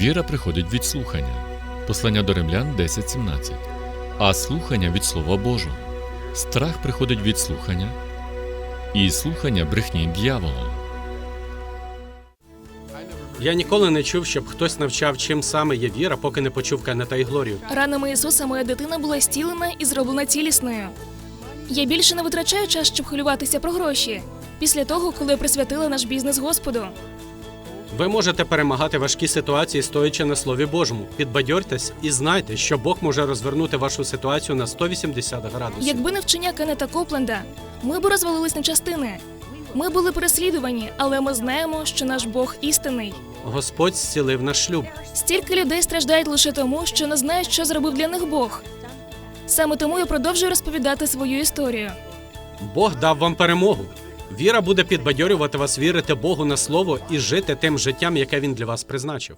Віра приходить від слухання. Послання до римлян 10.17. А слухання від Слова Божого. Страх приходить від слухання, і слухання брехні дьявола. Я ніколи не чув, щоб хтось навчав, чим саме є віра, поки не почув Кеннета і Глорію. Ранами Ісуса моя дитина була стілена і зроблена цілісною. Я більше не витрачаю час, щоб хвилюватися про гроші. Після того, коли я присвятила наш бізнес Господу. Ви можете перемагати важкі ситуації, стоячи на Слові Божому. Підбадьортесь і знайте, що Бог може розвернути вашу ситуацію на 180 градусів. Якби не вчення Кеннета Копленда, ми б розвалились на частини. Ми були переслідувані, але ми знаємо, що наш Бог істинний. Господь зцілив наш шлюб. Стільки людей страждають лише тому, що не знають, що зробив для них Бог. Саме тому я продовжую розповідати свою історію. Бог дав вам перемогу. Віра буде підбадьорювати вас вірити Богу на слово і жити тим життям, яке він для вас призначив.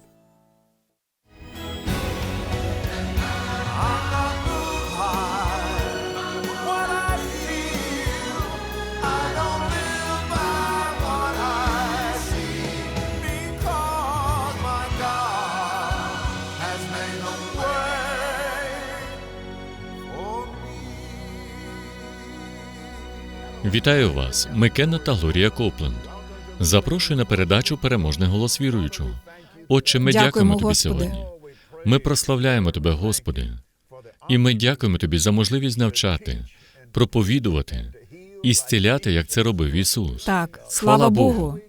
Вітаю вас, ми Кеннет та Глорія Копленд. Запрошую на передачу Переможний голос віруючого. Отче, ми Дякуємо, дякуємо тобі Господи. сьогодні. Ми прославляємо тебе, Господи. І ми дякуємо тобі за можливість навчати, проповідувати і зціляти, як це робив Ісус. Так, слава Богу.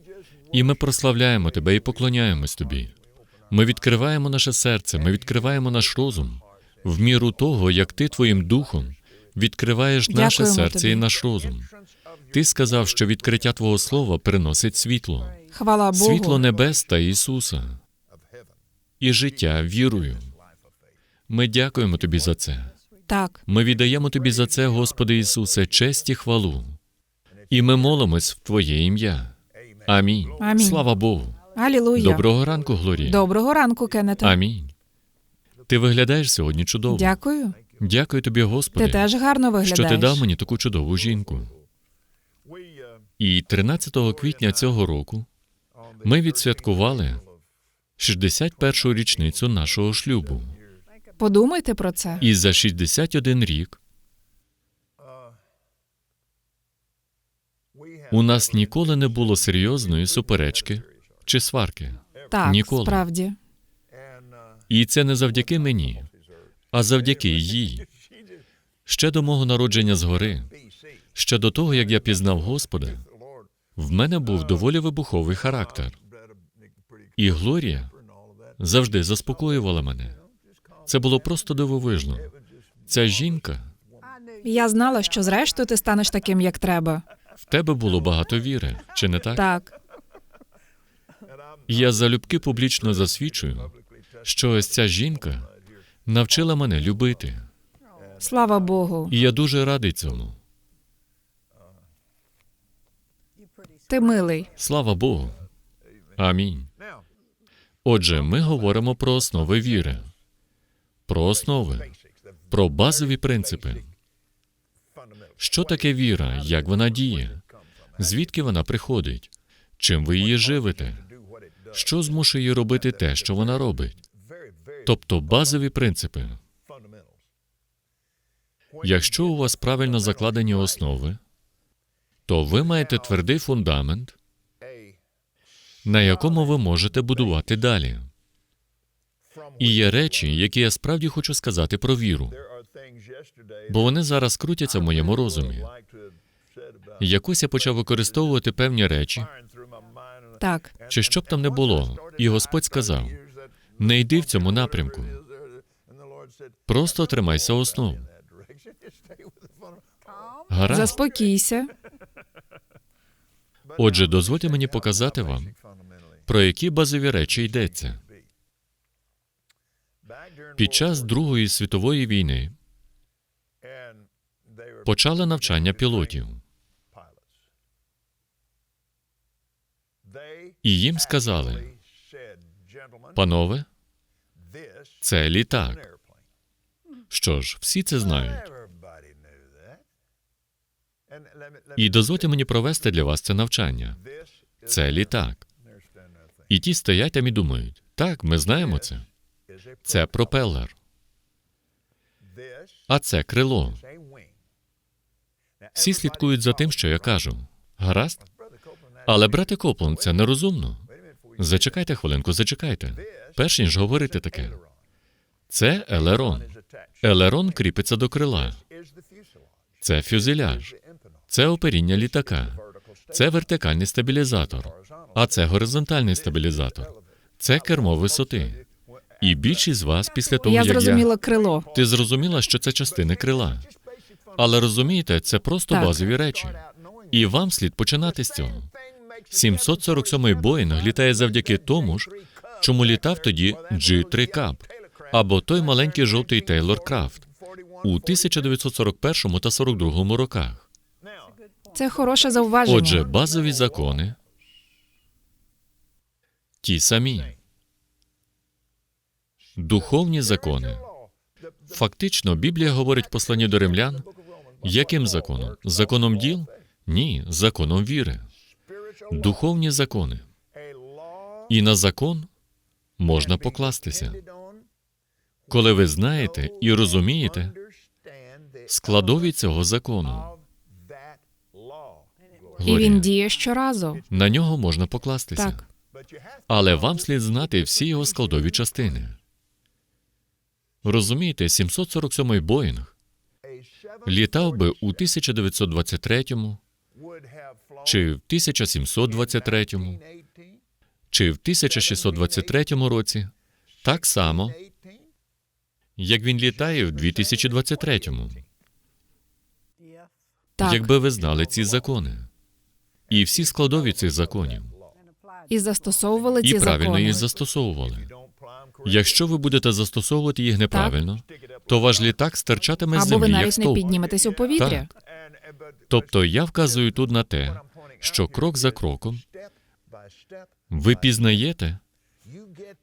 І ми прославляємо тебе і поклоняємось тобі. Ми відкриваємо наше серце, ми відкриваємо наш розум в міру того, як ти твоїм духом відкриваєш наше Дякуємо серце тобі. і наш розум. Ти сказав, що відкриття Твого Слова приносить світло, Хвала Богу. світло небес та Ісуса і життя вірою. Ми дякуємо тобі за це. Так, Ми віддаємо тобі за це, Господи Ісусе, честь і хвалу. І ми молимось в Твоє ім'я. Амінь. Амінь. Слава Богу. алілуя. Доброго ранку, Глорія. Доброго ранку, Кеннете. Амінь. Ти виглядаєш сьогодні чудово. Дякую. Дякую тобі, Господи, Ти теж гарно виглядаєш. що ти дав мені таку чудову жінку. І 13 квітня цього року ми відсвяткували 61-шу річницю нашого шлюбу. Подумайте про це. І за 61 рік у нас ніколи не було серйозної суперечки чи сварки. Так, ніколи. справді. І це не завдяки мені, а завдяки їй. Ще до мого народження згори, ще до того, як я пізнав Господа, в мене був доволі вибуховий характер. І Глорія завжди заспокоювала мене. Це було просто дивовижно. Ця жінка, Я знала, що зрештою ти станеш таким, як треба. в тебе було багато віри, чи не так? Так, Я залюбки публічно засвідчую, що ось ця жінка навчила мене любити. слава Богу. І я дуже радий цьому. Ти милий. Слава Богу. Амінь. Отже, ми говоримо про основи віри, про основи, про базові принципи. Що таке віра, як вона діє, звідки вона приходить, чим ви її живете, що змушує її робити те, що вона робить. Тобто базові принципи. Якщо у вас правильно закладені основи, то ви маєте твердий фундамент, на якому ви можете будувати далі. І є речі, які я справді хочу сказати про віру, бо вони зараз крутяться в моєму розумі. Якось я почав використовувати певні речі, Так, чи що б там не було, і Господь сказав: не йди в цьому напрямку, просто тримайся основ. Гаразд. заспокійся. Отже, дозвольте мені показати вам, про які базові речі йдеться. Під час Другої світової війни почали навчання пілотів, і їм сказали: панове, це літак. Що ж, всі це знають. І дозвольте мені провести для вас це навчання. Це літак. І ті стоять там і думають: Так, ми знаємо це. Це пропелер, а це крило. Всі слідкують за тим, що я кажу. Гаразд? Але, брате Копланд, це нерозумно. Зачекайте хвилинку, зачекайте. Перш ніж говорити таке. Це елерон. Елерон кріпиться до крила. Це фюзеляж. Це оперіння літака. Це вертикальний стабілізатор. А це горизонтальний стабілізатор. Це кермо висоти. І більшість з вас після того, Я як зрозуміла крило. ти зрозуміла, що це частини крила. Але розумієте, це просто Так. базові речі. І вам слід починати з цього. 747-й Боїнг літає завдяки тому ж, чому літав тоді G3 Cab, або той маленький жовтий Тейлор Крафт у 1941 та 42 роках. Це хороше зауваження. Отже, базові закони ті самі. Духовні закони. Фактично, Біблія говорить в посланні до римлян, яким законом? Законом діл? Ні, законом віри. Духовні закони. І на закон можна покластися. Коли ви знаєте і розумієте складові цього закону, І Глорія, він діє щоразу. на нього можна покластися. Так. Але вам слід знати всі його складові частини. Розумієте, 747-й Боїнг літав би у 1923 чи в 1723 чи в 1623 році так само, як він літає в 2023, Так. якби ви знали ці закони і всі складові цих законів, І застосовували ці і правильно закони. їх застосовували. Якщо ви будете застосовувати їх неправильно, то ваш літак стирчатиме з Або землі ви як навіть не стовп. підніметесь у повітря. Так. Тобто я вказую тут на те, що крок за кроком ви пізнаєте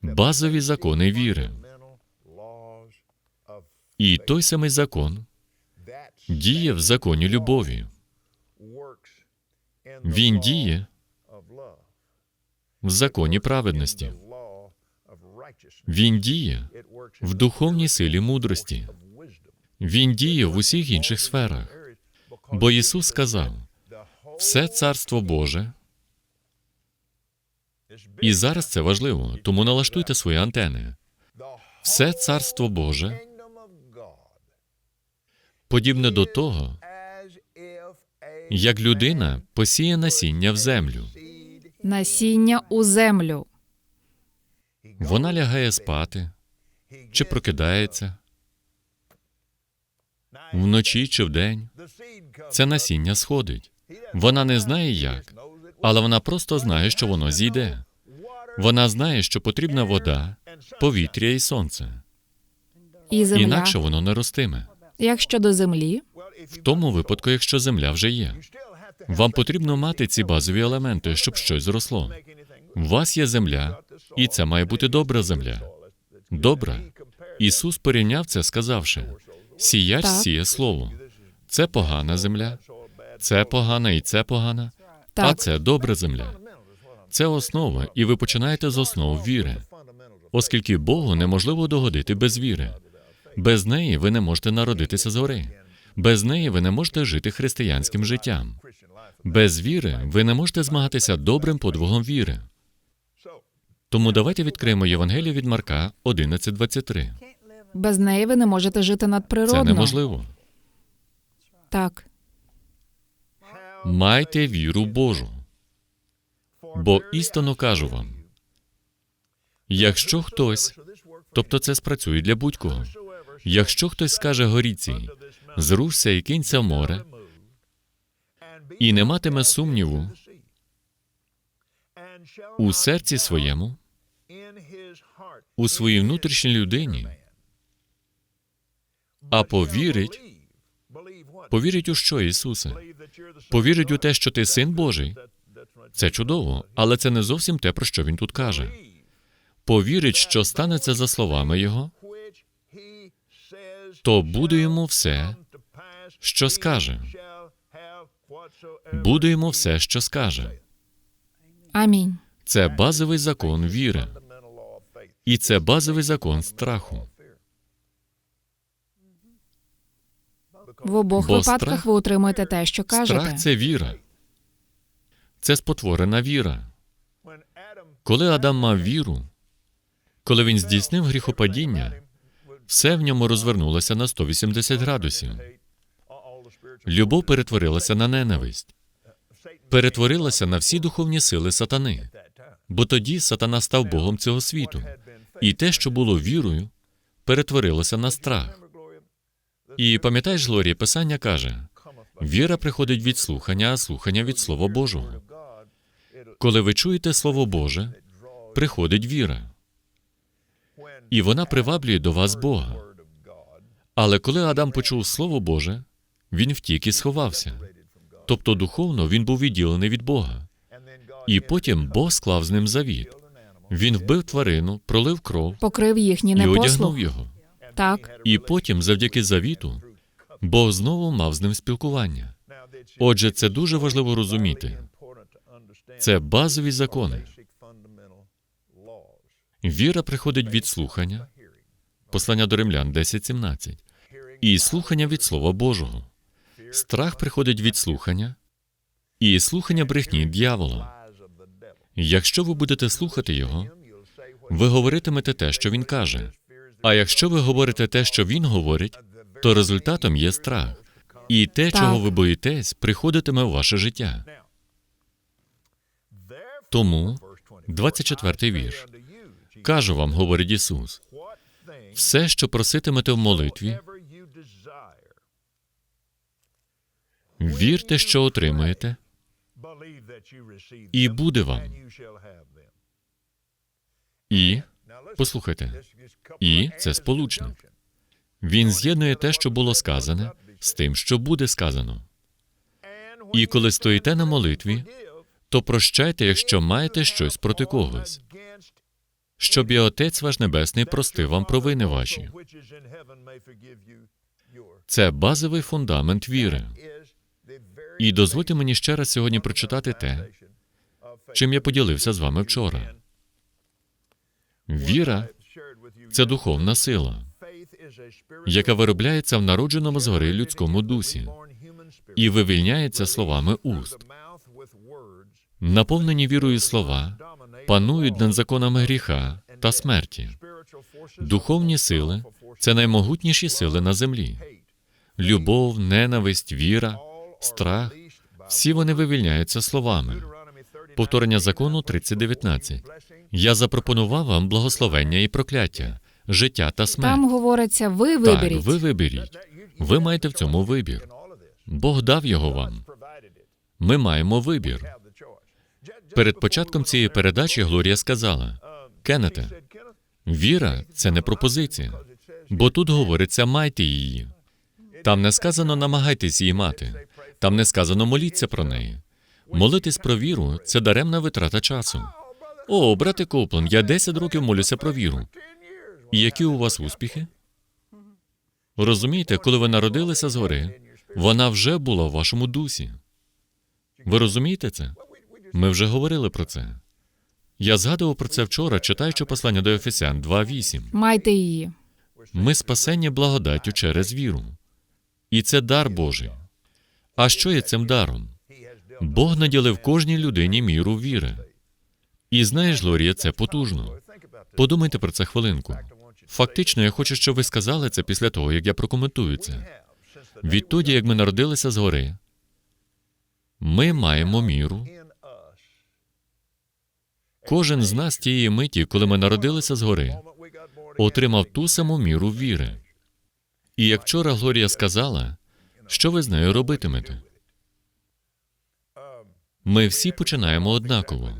базові закони віри. І той самий закон діє в законі любові. Він діє в законі праведності. Він діє в духовній силі мудрості. Він діє в усіх інших сферах. Бо Ісус сказав: все царство Боже. І зараз це важливо, тому налаштуйте свої антени. Все царство Боже подібне до того, як людина посіє насіння в землю. Насіння у землю. Вона лягає спати чи прокидається вночі чи вдень. Це насіння сходить. Вона не знає як, але вона просто знає, що воно зійде. Вона знає, що потрібна вода, повітря і сонце. І земля. Інакше воно не ростиме. Як щодо землі, В тому випадку, якщо земля вже є, вам потрібно мати ці базові елементи, щоб щось зросло. У вас є земля, і це має бути добра земля. Добра. Ісус порівняв це, сказавши: сіяч Так. сіє слово. Це погана земля, це погана і це погана, а це добра земля. Це основа, і ви починаєте з основ віри, оскільки Богу неможливо догодити без віри. Без неї ви не можете народитися згори. Без неї ви не можете жити християнським життям. Без віри ви не можете змагатися добрим подвигом віри. Тому давайте відкриємо Євангелію від Марка 11.23. без неї ви не можете жити надприродно. Це неможливо. Так. Майте віру Божу. Бо істинно кажу вам: якщо хтось, тобто це спрацює для будь-кого, якщо хтось скаже горіці, зрушся і кинься в море, і не матиме сумніву у серці своєму, у своїй внутрішній людині, а повірить, повірить у що, Ісусе? Повірить у те, що ти син Божий. Це чудово, але це не зовсім те, про що він тут каже. Повірить, що станеться за словами Його, то буде йому все, що скаже. Буде йому все, що скаже. Амінь. Це базовий закон віри. І це базовий закон страху. В обох Бо випадках страх- ви утримуєте те, що кажете. Страх це віра. Це спотворена віра. Коли Адам мав віру, коли він здійснив гріхопадіння, все в ньому розвернулося на 180 градусів. Любов перетворилася на ненависть, перетворилася на всі духовні сили сатани. Бо тоді сатана став Богом цього світу. І те, що було вірою, перетворилося на страх. І пам'ятаєш, Глорія, Писання каже: віра приходить від слухання, а слухання від Слова Божого. Коли ви чуєте Слово Боже, приходить віра, і вона приваблює до вас Бога. Але коли Адам почув Слово Боже, він втік і сховався. Тобто духовно він був відділений від Бога. І потім Бог склав з ним завіт. Він вбив тварину, пролив кров Покрив їхній і одягнув його. Так, І потім, завдяки завіту, Бог знову мав з ним спілкування. Отже, це дуже важливо розуміти. Це базові закони. Віра приходить від слухання, послання до римлян 10.17, і слухання від Слова Божого. Страх приходить від слухання, і слухання брехні дьявола. Якщо ви будете слухати його, ви говоритимете те, що він каже. А якщо ви говорите те, що він говорить, то результатом є страх. І те, Так. чого ви боїтесь, приходитиме в ваше життя. Тому 24-й вірш. Кажу вам, говорить Ісус, все, що проситимете в молитві, вірте, що отримаєте, і буде вам. І послухайте, і це сполучник. Він з'єднує те, що було сказане, з тим, що буде сказано. І коли стоїте на молитві, то прощайте, якщо маєте щось проти когось, щоб і Отець ваш Небесний простив вам провини ваші. Це базовий фундамент віри. І дозвольте мені ще раз сьогодні прочитати те, чим я поділився з вами вчора. Віра це духовна сила, яка виробляється в народженому згори людському дусі і вивільняється словами уст. Наповнені вірою слова панують над законами гріха та смерті. Духовні сили це наймогутніші сили на землі. Любов, ненависть, віра, страх всі вони вивільняються словами. Повторення закону 30.19. Я запропонував вам благословення і прокляття, життя та смерть. там говориться, ви Так, виберіть. ви виберіть. Ви маєте в цьому вибір. Бог дав його вам. Ми маємо вибір. Перед початком цієї передачі Глорія сказала: Кеннете, віра це не пропозиція, бо тут говориться майте її. Там не сказано намагайтесь її мати. Там не сказано моліться про неї. Молитись про віру це даремна витрата часу. О, брате Коплен, я 10 років молюся про віру. І які у вас успіхи? Розумієте, коли ви народилися згори, вона вже була в вашому дусі. Ви розумієте це? Ми вже говорили про це. Я згадував про це вчора, читаючи послання до Ефесян 2.8. Майте її. Ми спасені благодаттю через віру. І це дар Божий. А що є цим даром? Бог наділив кожній людині міру віри. І знаєш, Лорія, це потужно. Подумайте про це хвилинку. Фактично, я хочу, щоб ви сказали це після того, як я прокоментую це. Відтоді, як ми народилися згори, ми маємо міру. Кожен з нас тієї миті, коли ми народилися згори, отримав ту саму міру віри. І як вчора Глорія сказала, що ви з нею робитимете? Ми всі починаємо однаково.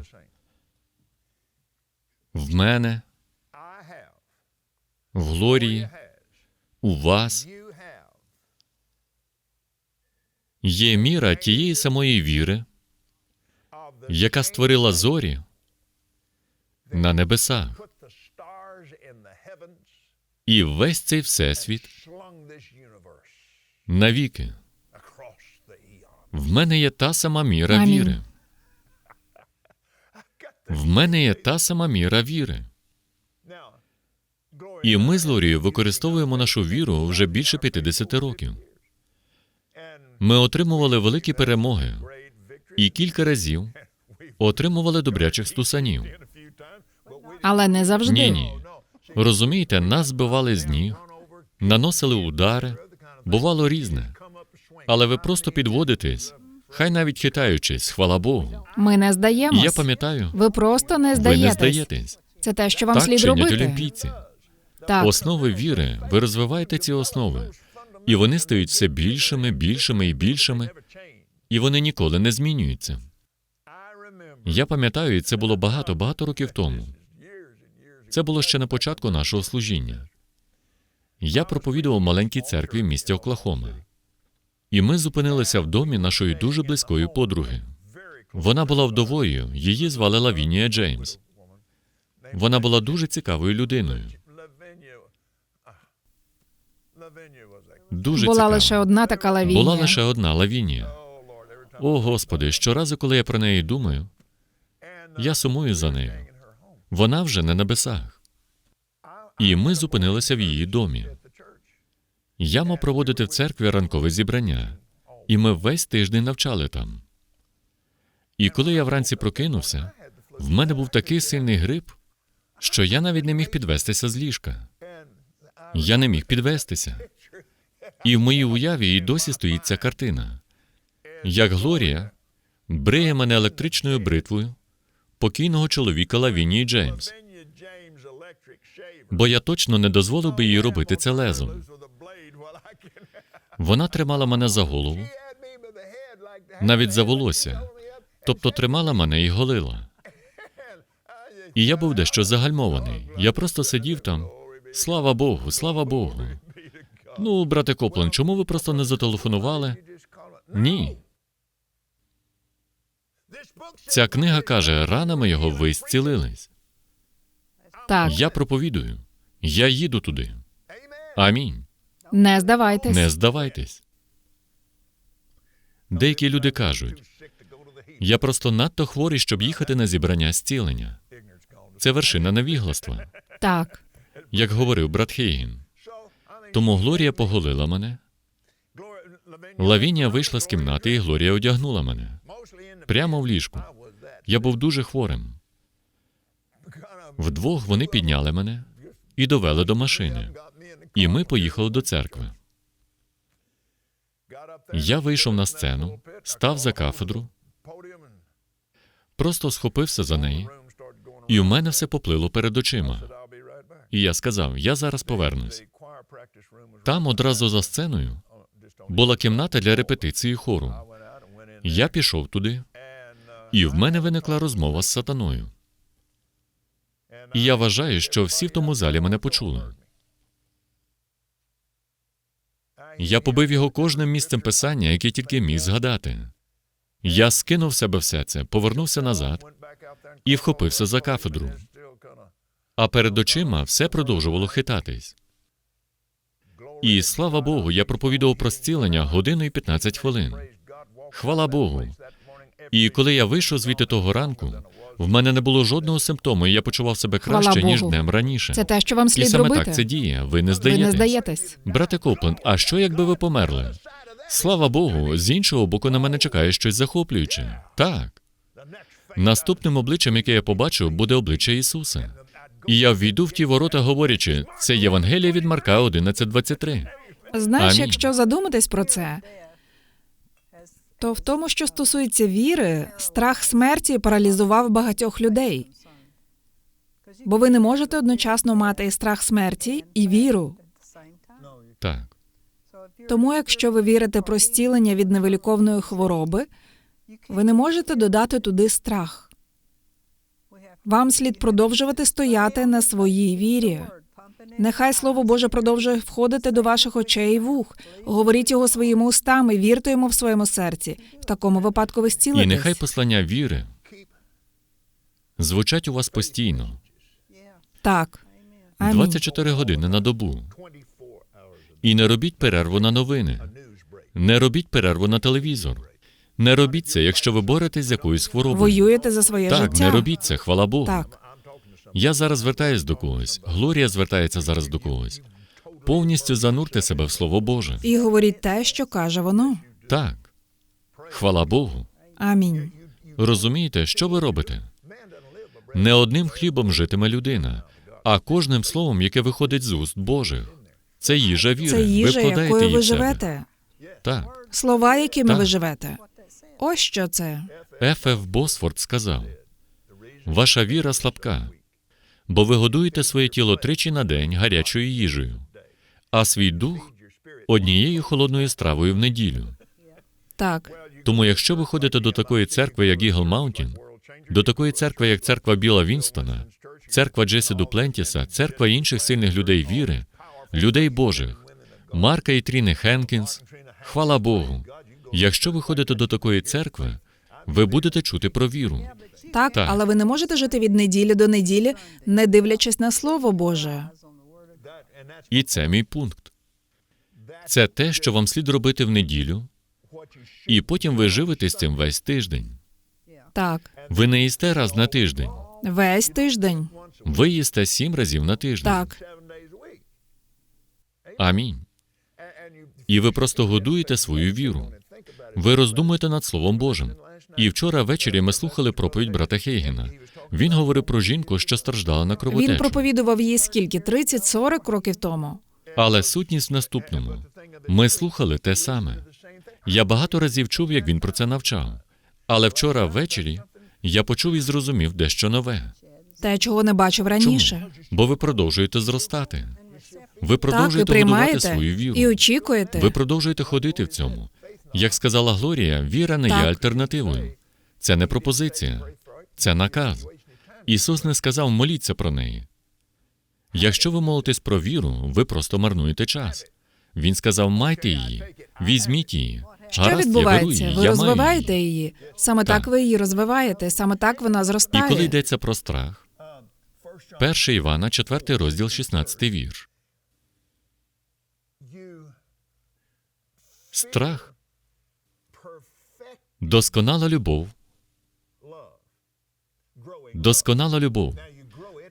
В мене, в Глорії, у вас є міра тієї самої віри, яка створила зорі на небесах. І весь цей всесвіт навіки. В мене є та сама міра Амінь. віри. В мене є та сама міра віри. І ми з Лорією використовуємо нашу віру вже більше 50 років. Ми отримували великі перемоги і кілька разів отримували добрячих стусанів. Але не завжди. Ні, ні. Розумієте, нас збивали з ніг, наносили удари, бувало різне. Але ви просто підводитесь, хай навіть хитаючись, хвала Богу. Ми не здаємось. я пам'ятаю, Ви просто не ви здаєтесь. не здаєтесь. Це те, що вам Так слід чинять робити. олімпійці. Так. Основи віри, ви розвиваєте ці основи, і вони стають все більшими, більшими і більшими, і вони ніколи не змінюються. Я пам'ятаю, і це було багато, багато років тому. Це було ще на початку нашого служіння. Я проповідував маленькій церкві в місті Оклахома. І ми зупинилися в домі нашої дуже близької подруги. Вона була вдовою, її звали Лавінія Джеймс. Вона була дуже цікавою людиною. Дуже Була цікава. лише одна така лавінія. Була лише одна Лавінія. О, Господи, щоразу, коли я про неї думаю, я сумую за нею. Вона вже на небесах. І ми зупинилися в її домі. Я мав проводити в церкві ранкове зібрання, і ми весь тиждень навчали там. І коли я вранці прокинувся, в мене був такий сильний грип, що я навіть не міг підвестися з ліжка. Я не міг підвестися. І в моїй уяві і досі стоїть ця картина. Як Глорія бриє мене електричною бритвою покійного чоловіка Лавінії Джеймс, бо я точно не дозволив би їй робити це лезом. Вона тримала мене за голову, навіть за волосся, тобто тримала мене і голила. І я був дещо загальмований. Я просто сидів там. Слава Богу, слава Богу. Ну, брате Коплен, чому ви просто не зателефонували? Ні. Ця книга каже, ранами його ви зцілились. Так. Я проповідую. Я їду туди. Амінь. Не здавайтесь. Не здавайтесь. Деякі люди кажуть, я просто надто хворий, щоб їхати на зібрання зцілення. Це вершина невігластва, Так. як говорив брат Хейгін. Тому Глорія поголила мене. Лавінія вийшла з кімнати, і Глорія одягнула мене прямо в ліжку. Я був дуже хворим. Вдвох вони підняли мене і довели до машини. І ми поїхали до церкви. Я вийшов на сцену, став за кафедру, просто схопився за неї, і в мене все поплило перед очима. І я сказав: я зараз повернусь. Там одразу за сценою була кімната для репетиції хору. Я пішов туди, і в мене виникла розмова з сатаною. І я вважаю, що всі в тому залі мене почули. Я побив його кожним місцем писання, яке тільки міг згадати. Я скинув себе все це, повернувся назад і вхопився за кафедру. А перед очима все продовжувало хитатись. І слава Богу, я проповідував про зцілення годину і 15 хвилин. Хвала Богу. І коли я вийшов звідти того ранку, в мене не було жодного симптому, і я почував себе краще, ніж днем раніше. Це те, що вам І саме робити. так це діє. Ви не Ви здаєтесь. не здаєтесь. Брате Копленд, а що якби ви померли? Слава Богу, з іншого боку на мене чекає щось захоплююче. Так. Наступним обличчям, яке я побачив, буде обличчя Ісуса. І я ввійду в ті ворота, говорячи, це Євангеліє від Марка 11.23. Знаєш, Амінь. якщо задуматись про це, то в тому, що стосується віри, страх смерті паралізував багатьох людей. Бо ви не можете одночасно мати і страх смерті, і віру. Так. Тому, якщо ви вірите про зцілення від невиліковної хвороби, ви не можете додати туди страх. Вам слід продовжувати стояти на своїй вірі. Нехай Слово Боже продовжує входити до ваших очей і вух. Говоріть його своїми устами, вірте йому в своєму серці. В такому випадку ви зцілитесь. І нехай послання віри звучать у вас постійно, Так. Амінь. 24 години на добу. І не робіть перерву на новини. Не робіть перерву на телевізор. Не робіть це, якщо ви боретесь з якоюсь хворобою. Воюєте за своє Так, життя. не робіть це, хвала Богу. Так. Я зараз звертаюсь до когось. Глорія звертається зараз до когось. Повністю занурте себе в Слово Боже. І говоріть те, що каже воно. Так. Хвала Богу. Амінь. Розумієте, що ви робите? Не одним хлібом житиме людина, а кожним словом, яке виходить з уст Божих. Це їжа віри. Це їжа, ви якою ви живете. Так. Слова, якими Так. ви живете. Ось що це. Ф.Ф. Босфорд сказав: Ваша віра слабка, бо ви годуєте своє тіло тричі на день гарячою їжею, а свій дух однією холодною стравою в неділю. Так. Тому, якщо ви ходите до такої церкви, як Ігл Маунтін, до такої церкви, як церква Біла Вінстона, церква Джесі Дуплентіса, церква інших сильних людей віри, людей Божих, Марка і Тріни Хенкінс, хвала Богу. Якщо ви ходите до такої церкви, ви будете чути про віру. Так, Так. але ви не можете жити від неділі до неділі, не дивлячись на Слово Боже. І це мій пункт. Це те, що вам слід робити в неділю, і потім ви живете з цим весь тиждень. Так, Ви не їсте раз на тиждень, весь тиждень. ви їсте сім разів на тиждень. Так, Амінь. І ви просто годуєте свою віру. Ви роздумуєте над Словом Божим. І вчора ввечері ми слухали проповідь брата Хейгена. Він говорив про жінку, що страждала на він проповідував її скільки? 30-40 років тому. Але сутність в наступному. Ми слухали те саме. Я багато разів чув, як він про це навчав. Але вчора ввечері я почув і зрозумів дещо нове. Те, чого не бачив Чому? раніше. Бо ви продовжуєте зростати. Ви Так, ви продовжуєте будувати свою віру. і очікуєте. Ви продовжуєте ходити в цьому. Як сказала Глорія, віра не є альтернативою. Це не пропозиція, це наказ. Ісус не сказав моліться про неї. Якщо ви молитесь про віру, ви просто марнуєте час. Він сказав: майте її, візьміть її. Що Гаразд, я беру відбувається? її, Ви я розвиваєте маю її. її. Саме так. Так. ви її розвиваєте, саме так вона зростає. І коли йдеться про страх, 1 Івана, 4 розділ, 16 вірш. Страх досконала любов, досконала любов.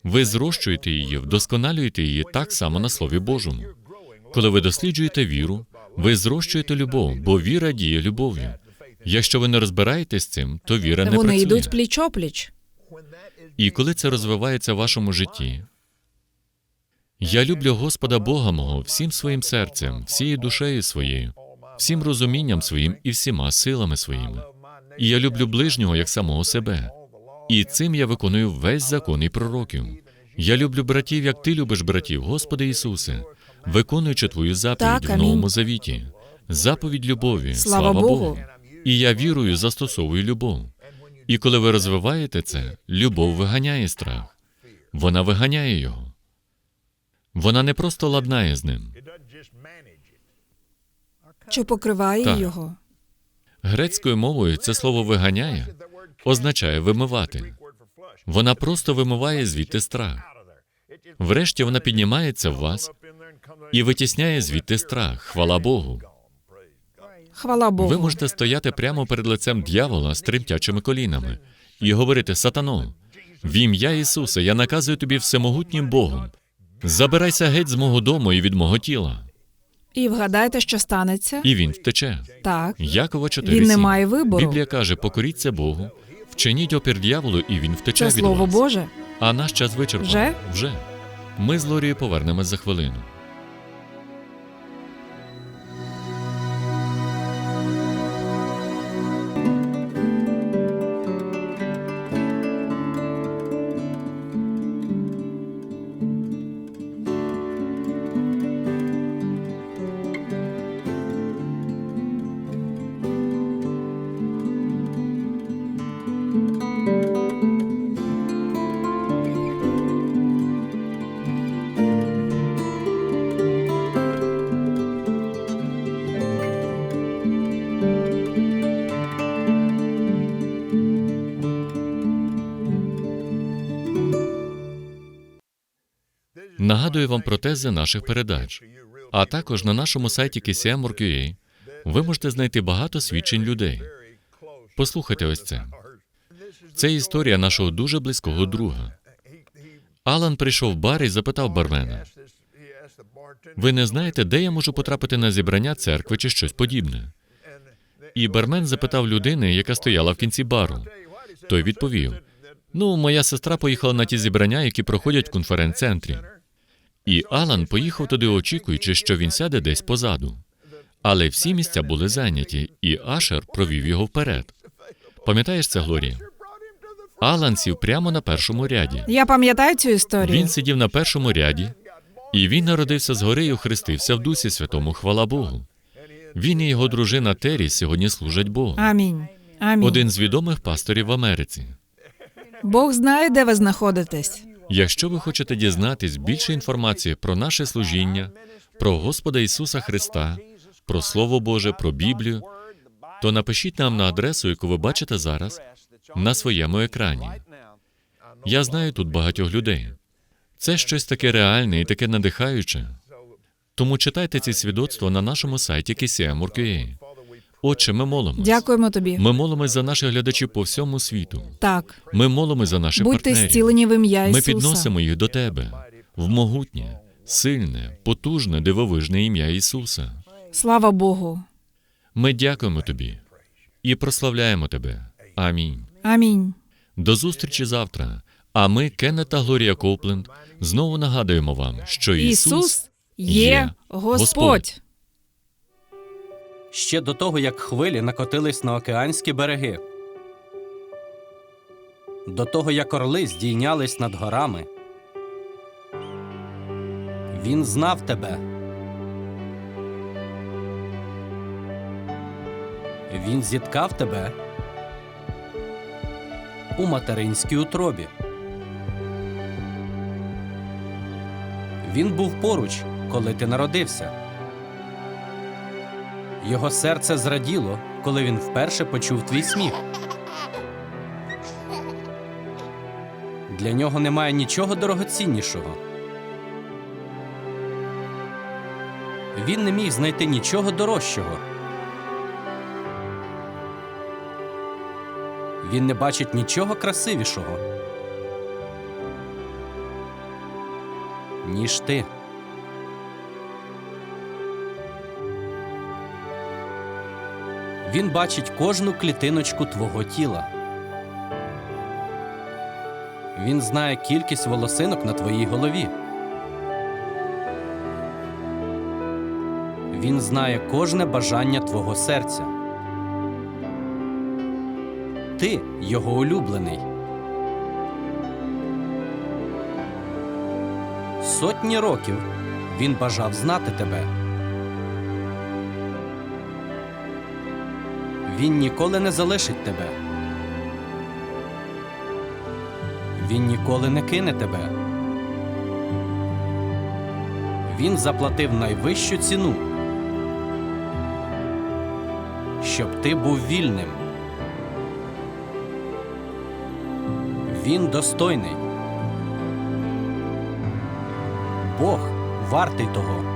Ви зрощуєте її, вдосконалюєте її так само на Слові Божому. Коли ви досліджуєте віру, ви зрощуєте любов, бо віра діє любов'ю. Якщо ви не розбираєтесь з цим, то віра не Вони йдуть пліч-опліч. І коли це розвивається в вашому житті, я люблю Господа Бога мого всім своїм серцем, всією душею своєю, всім розумінням своїм і всіма силами своїми. І я люблю ближнього як самого себе. І цим я виконую весь закон і пророків. Я люблю братів, як ти любиш братів, Господи Ісусе, виконуючи твою заповідь Так, в новому завіті, заповідь любові. Слава Богу. І я вірою застосовую любов. І коли ви розвиваєте це, любов виганяє страх. Вона виганяє його. Вона не просто ладнає з ним. Чи покриває Так. його? Грецькою мовою це слово виганяє означає вимивати. Вона просто вимиває звідти страх. Врешті вона піднімається в вас і витісняє звідти страх. Хвала Богу. Хвала Богу. Ви можете стояти прямо перед лицем дьявола з тремтячими колінами і говорити: Сатано, в ім'я Ісуса я наказую тобі всемогутнім Богом. Забирайся геть з мого дому і від мого тіла. І вгадайте, що станеться? І він втече. Так. Якова 4, Він не має вибору. Біблія каже: покоріться Богу, вчиніть опір дьяволу, і він втече Це від слово вас. Боже. А наш час вичерпав. Вже? Вже. Ми з Лорією повернемось за хвилину. Нагадую вам про тези наших передач. А також на нашому сайті KCM.org.ua ви можете знайти багато свідчень людей. Послухайте ось це. Це історія нашого дуже близького друга. Алан прийшов в бар і запитав бармена: Ви не знаєте, де я можу потрапити на зібрання церкви чи щось подібне? І бармен запитав людини, яка стояла в кінці бару. Той відповів: Ну, моя сестра поїхала на ті зібрання, які проходять в конференц-центрі. І Алан поїхав туди, очікуючи, що він сяде десь позаду. Але всі місця були зайняті, і Ашер провів його вперед. Пам'ятаєш це, Глорія? Алан сів прямо на першому ряді. Я пам'ятаю цю історію. Він сидів на першому ряді, і він народився згори і охрестився в Дусі Святому, хвала Богу. Він і його дружина Террі сьогодні служать Богу. Амінь. Амінь. Один з відомих пасторів в Америці. Бог знає, де ви знаходитесь. Якщо ви хочете дізнатись більше інформації про наше служіння, про Господа Ісуса Христа, про Слово Боже, про Біблію, то напишіть нам на адресу, яку ви бачите зараз на своєму екрані. Я знаю тут багатьох людей. Це щось таке реальне і таке надихаюче. Тому читайте ці свідоцтва на нашому сайті KCM.org.ua. Отче, ми молимось. Дякуємо тобі. Ми молимось за наших глядачів по всьому світу. Так, Ми молимось за наших будьте партнерів. зцілені в ім'я Ми підносимо їх до тебе в могутнє, сильне, потужне, дивовижне ім'я Ісуса. Слава Богу. Ми дякуємо тобі і прославляємо тебе. Амінь. Амінь. До зустрічі завтра. А ми, Кеннет та Глорія Копленд, знову нагадуємо вам, що Ісус, Ісус є Господь. Господь. Ще до того, як хвилі накотились на океанські береги, до того, як орли здійнялись над горами. Він знав тебе. Він зіткав тебе у материнській утробі. Він був поруч, коли ти народився. Його серце зраділо, коли він вперше почув твій сміх. Для нього немає нічого дорогоціннішого. Він не міг знайти нічого дорожчого. Він не бачить нічого красивішого, ніж ти. Він бачить кожну клітиночку твого тіла. Він знає кількість волосинок на твоїй голові. Він знає кожне бажання твого серця. Ти його улюблений. Сотні років він бажав знати тебе. Він ніколи не залишить тебе. Він ніколи не кине тебе. Він заплатив найвищу ціну, щоб ти був вільним. Він достойний. Бог вартий того.